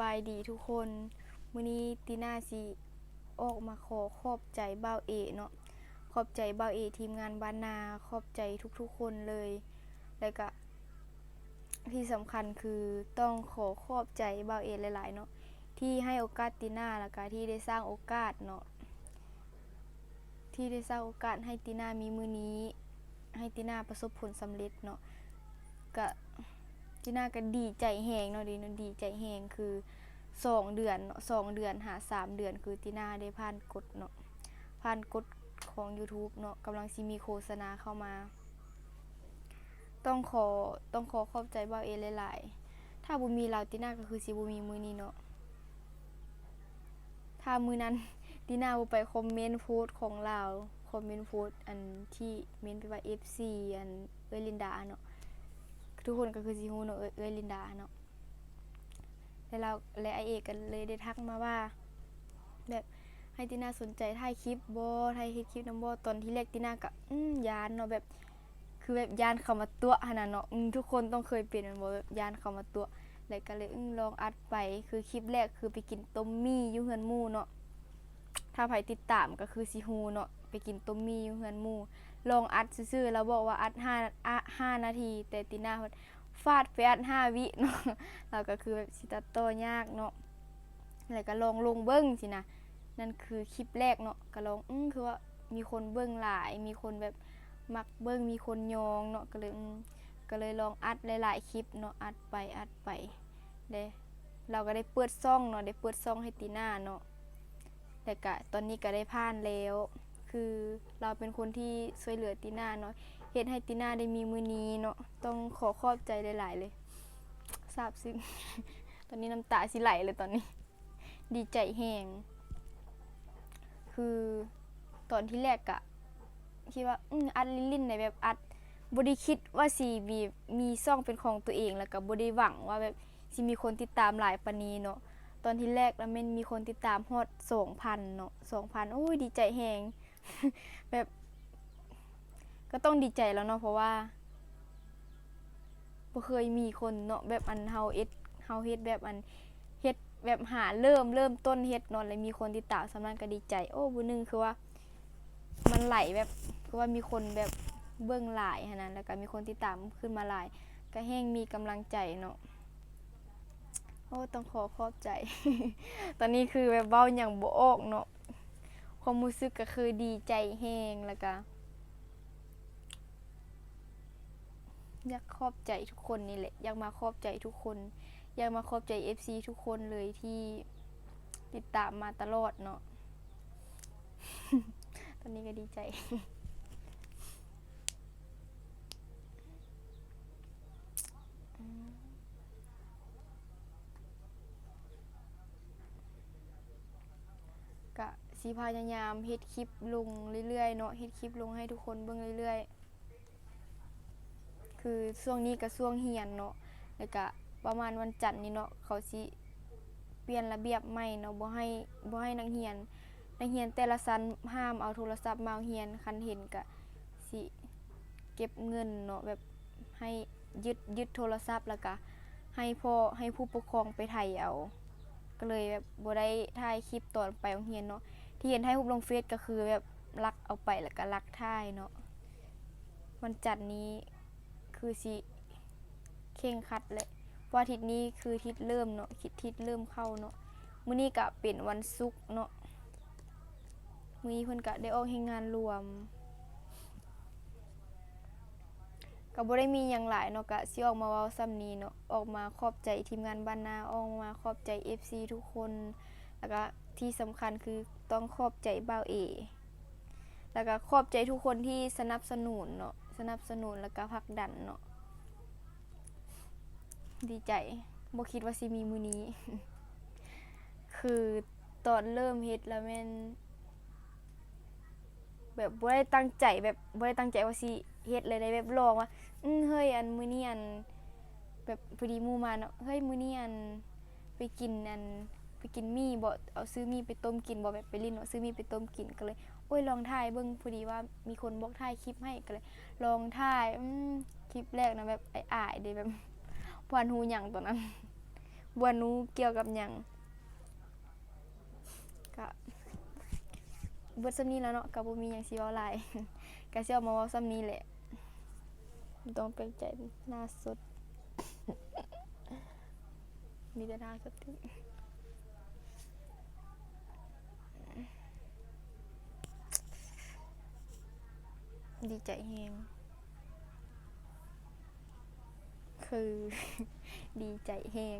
บายดีทุกคนมื้อนี้ตีน่าสิออกมาขอขอบใจเบ่าเอเนาะขอบใจเบ่าเอทีมงานบ้านนาขอบใจทุกๆคนเลย แล้วก็ที่สำคัญคือต้องขอขอบใจเบ่าเอหลายๆเนาะที่ให้โอกาสตีน่าแล้วก็ที่ได้สร้างโอกาสเนาะที่ได้สร้างโอกาสให้ตีน่ามีมื้อนี้ ให้ตีน่าประสบผลสำเร็จเนาะก็ จีน่าก็ดีใจแหงเนาะดีเนาะดีใจแหงคือสองเดือนเนาะสองเดือนหาสามเดือนคือตีน่าได้ผ่านกฎเนาะผ่านกฎของ YouTube เนาะกำลังสิมีโฆษณาเข้ามา ต้องขอต้องขอขอบใจบ่าวเอหลายๆถ้าบ่มีเราตีน่าก็คือสิบ่มีมือนี้เนาะถ้ามือนั้นตีน่าบ่ไปคอมเมนต์โพสของเราคอมเมนต์โพสอันที่เมนต์ไปว่า FC อันเอลินดาเนาะ ทุกคนก็คือสิฮู้เนาะเอ้ยเอ้ยลินดาเนาะแล้วเราและไอเอกกันเลยได้ทักมาว่า แบบให้ติน่าสนใจถ่ายคลิปบ่ถ่ายเฮ็ดคลิปน้ำบ่ตอนที่แรกติน่าก็อืมยานเนาะแบบ คือแบบยานเข้ามาตัวหั่นน่ะเนาะทุกคนต้องเคยเป็นม่นบ่แบบยานเข้ามาตัวแล้วก็เลยอืมลองอัดไปคือคลิปแรกคือไปกินต้มมี่ยูเฮือนมู่เนาะถ้าใครติดตามก็คือสิฮูเนาะไปกินต้มมี่ยูเฮือนมู่ ลองอัดซื่อๆแล้วบอกว่าอัด5อะ5นาที แต่ติน่าเพิ่นฟาดไปอัด5วิเนาะแล้วก็คือแบบสิตัดต่อยากเนาะแล้วก็ลองลงเบิ่งสินะนั่นคือคลิปแรกเนาะก็ลองอืมคือว่ามีคนเบิ่งหลาย มีคนแบบมักเบิ่งมีคนยองเนาะก็เลยก็เลยลองอัดหลายๆคลิปเนาะอัดไปอัดไปเด้เราก็ได้เปิดซ่องเนาะได้เปิดซ่องให้ตีน่าเนาะแต่ก็ตอนนี้ก็ได้ผ่านแล้ว คือเราเป็นคนที่ช่วยเหลือตีน่าเนาะเฮ็ดให้ตีน่าได้มีมือนี้เนาะต้องขอขอบใจหลายๆเลยซาบซึ้งตอนนี้น้ำตาสิไหลเลยตอนนี้ ดีใจแหงคือตอนที่แรกอะคิดว่าอืมอัดลิ้นในแบบอัดบ่ได้คิดว่าสิมีมีซ่องเป็นของตัวเองแล้วก็บ่ได้หวังว่าแบบสิมีคนติดตามหลายปานีเนาะตอนที่แรกแล้วม่นมีคนติดตามฮอด2,000เนาะ2,000โอ้ยดีใจแฮง แบบก็ต้องดีใจแล้วเนาะเพราะว่าบ่เคยมีคนเนาะแบบอันเฮาเอ็ดเฮาเฮ็ดแบบอันเฮ็ดแบบหาเริ่มเริ่มต้นเฮ็ดนาะแล้วมีคนติดตามสำนั้นก็ดีใจ โอ้บ่หนึงคือว่า มันไหลแบบคือว่ามีคนแบบเบิ่งหลายหันนั้นแล้วก็มีคนติดตามขึ้นมาหลาย ก็แฮงมีกำลังใจเนาะโอ้ต้องขอขอบใจ ตอนนี้คือแบบเว้าหยังโบออกเนาะ ความรู้สึกก็คือดีใจแฮงแล้วก็อยากขอบใจทุกคนนี่แหละ อยากมาขอบใจทุกคน อยากมาขอบใจ FC ทุกคนเลยที่ติดตามมาตลอดเนาะ ตอนนี้ก็ดีใจ ก็ สิพยายามเฮ็ดคลิปลงเรื่อยๆเนาะเฮ็ดคลิปลงให้ทุกคนเบิ่งเรื่อยๆ คือช่วงนี้ก็ช่วงเรียนเนาะแล้วก็ประมาณวันจันทร์นี่เนาะเขาสิเปลี่ยนระเบียบใหม่เนาะบ่ให้บ่ให้นักเรียน นักเรียนแต่ละชั้นห้ามเอาโทรศัพท์มาเรียนคันเห็นก็สิเก็บเงินเนาะแบบให้ยึดยึดโทรศัพท์แล้วก็ให้พ่อให้ผู้ปกครองไปไถเอา ก็เลยแบบบ่ได้ถ่ายคลิปตอนไปโรงเรียนเนาะ ที่เห็นให้รูปลงเฟซก็คือแบบลักเอาไปแล้วก็ลักท่ายเนาะวันจันทร์นี้คือสิเข่งคัดเลยเพราทิตย์นี้คือทิศเริ่มเนาะคิดทิศเริ่มเข้าเนาะมื้อนี้ก็เป็นวันศุกร์เนาะมื้อนี้เพิ่นก็ได้ออกเฮ็ดงานรวมก็บ่ได้มีหยังหลายเนาะก็สิออกมาเว้าซ้ำนี้เนาะออกมาขอบใจทีมงานบ้านนาออกมาขอบใจ FC ทุกคน แล้วก็ที่สำคัญคือ ต้องขอบใจเบ่าเอ แล้วก็ขอบใจทุกคนที่สนับสนุนเนาะ สนับสนุนแล้วก็ผลักดันเนาะ ดีใจบ่คิดว่าสิมีมือนี้ คือตอนเริ่มเฮ็ดแล้วแม่นแบบบ่ได้ตั้งใจแบบบ่ได้ตั้งใจว่าสิเฮ็ดเลยได้แบบลองว่า อือเฮ้ยอันมื้อนี้อัน แบบพอดีหมู่มาเนาะ เฮ้ยมื้อนี้อันไปกินอัน ไปกินมี่บ่เอาซื้อมี่ไปต้มกินบ่แบบไปลิ้นว่าซื้อมี่ไปต้มกินก็เลยโอ้ยลองท่ายเบิ่งพอดีว่ามีคนบอกท่ายคลิปให้ก็เลย ลองท่ายอืมคลิปแรกนะแบบไอ้อายเด้แบบบวนหูหยังตัวนั้นบวนหูเกี่ยวกับหยังก็เบิดซ้ำนี้แล้วเนาะก็บ่มีหยังสิเว้าหลายก็สิเอามาเว้าซ้ำนี้แหละต้องเป็นใจน่าสุด มีแต่หน้าสด ดีใจแฮงคือ ดีใจแฮง